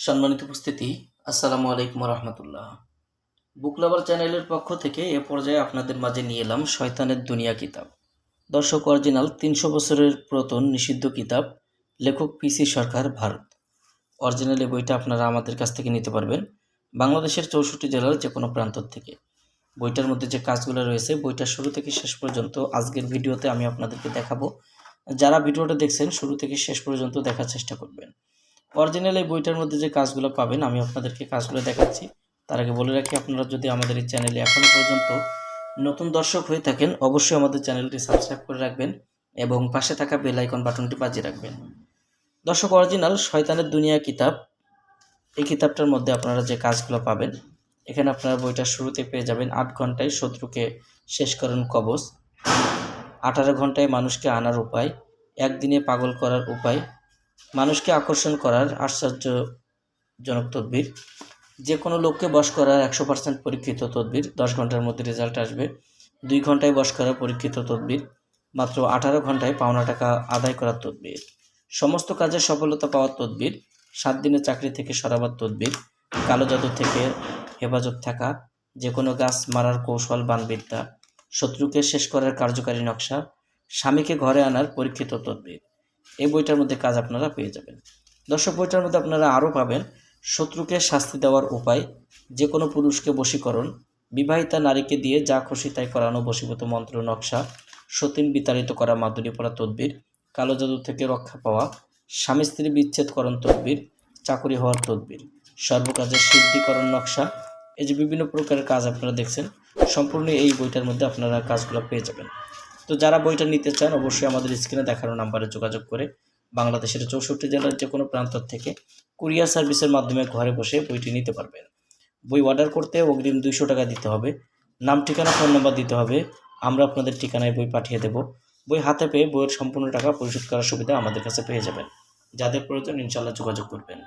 সম্মানিত উপস্থিতি, আসসালামু আলাইকুম রহমতুল্লাহ বুক লাভার চ্যানেলের পক্ষ থেকে এ পর্যায়ে আপনাদের মাঝে নিয়ে এলাম শয়তানের দুনিয়া কিতাব। দর্শক অরিজিনাল তিনশো বছরের পুরাতন নিষিদ্ধ কিতাব, লেখক পিসি সরকার, ভারত। অরিজিনাল এই বইটা আপনারা আমাদের কাছ থেকে নিতে পারবেন বাংলাদেশের চৌষট্টি জেলার যে কোনো প্রান্ত থেকে। বইটার মধ্যে যে কাজগুলো রয়েছে, বইটা শুরু থেকে শেষ পর্যন্ত আজকের ভিডিওতে আমি আপনাদেরকে দেখাবো। যারা ভিডিওটা দেখছেন, শুরু থেকে শেষ পর্যন্ত দেখার চেষ্টা করবেন। অরিজিনাল এই বইটার মধ্যে যে কাজগুলো পাবেন, আমি আপনাদেরকে কাজগুলো দেখাচ্ছি। তার আগে বলে রাখি, আপনারা যদি আমাদের এই চ্যানেলে এখনও পর্যন্ত নতুন দর্শক হয়ে থাকেন, অবশ্যই আমাদের চ্যানেলটি সাবস্ক্রাইব করে রাখবেন এবং পাশে থাকা বেল আইকন বাটনটি বাজিয়ে রাখবেন। দর্শক অরিজিনাল শয়তানের দুনিয়া কিতাব, এই কিতাবটার মধ্যে আপনারা যে কাজগুলো পাবেন, এখানে আপনারা বইটা শুরুতে পেয়ে যাবেন আট ঘন্টায় শত্রুকে শেষ করেন কবচ, আঠারো ঘন্টায় মানুষকে আনার উপায়, একদিনে পাগল করার উপায় মানুষকে আকর্ষণ করার আশ্চর্যজনক তদবির। যে কোনো লোককে বশ করার একশো পার্সেন্ট পরীক্ষিত তদবির। দশ ঘণ্টার মধ্যে রেজাল্ট আসবে। দুই ঘন্টায় বশ করার পরীক্ষিত তদবির। মাত্র আঠারো ঘন্টায় পাওনা টাকা আদায় করার তদবির। সমস্ত কাজে সফলতা পাওয়ার তদবির। সাত দিনের চাকরি থেকে সরাবার তদবির। কালো জাদু থেকে হেফাজত থাকা। যে কোনো গাছ মারার কৌশল বানবিদ্যা। শত্রুকে শেষ করার কার্যকারী নকশা। স্বামীকে ঘরে আনার পরীক্ষিত তদবির। এই বইটার মধ্যে কাজ আপনারা পেয়ে যাবেন। দর্শক, বইটার মধ্যে আপনারা আরও পাবেন শত্রুকে শাস্তি দেওয়ার উপায়, যে কোনো পুরুষকে বশীকরণ, বিবাহিতা নারীকে দিয়ে যা খুশি তাই করানো বশীভূত মন্ত্র, নকশা, সতীন বিতাড়িত করা মাদুরি পড়া তদবির, কালো জাদু থেকে রক্ষা পাওয়া, স্বামী স্ত্রী বিচ্ছেদকরণ তদবির, চাকরি হওয়ার তদবির সর্বকাজের সিদ্ধিকরণ নকশা, এই যে বিভিন্ন প্রকারের কাজ আপনারা দেখছেন, সম্পূর্ণ এই বইটার মধ্যে আপনারা কাজগুলো পেয়ে যাবেন। তো যারা বইটা নিতে চান, অবশ্যই আমাদের স্ক্রিনে দেখানো নাম্বারে যোগাযোগ করে বাংলাদেশের চৌষট্টি জেলার যে কোনো প্রান্ত থেকে কুরিয়ার সার্ভিসের মাধ্যমে ঘরে বসে বইটি নিতে পারবেন। বই অর্ডার করতে অগ্রিম দুইশো টাকা দিতে হবে। নাম, ঠিকানা ফোন নাম্বার দিতে হবে। আমরা আপনাদের ঠিকানায় বই পাঠিয়ে দেব। বই হাতে পেয়ে বইয়ের সম্পূর্ণ টাকা পরিশোধ করার সুবিধা আমাদের কাছে পেয়ে যাবেন। যাদের প্রয়োজন ইনশাল্লাহ যোগাযোগ করবেন।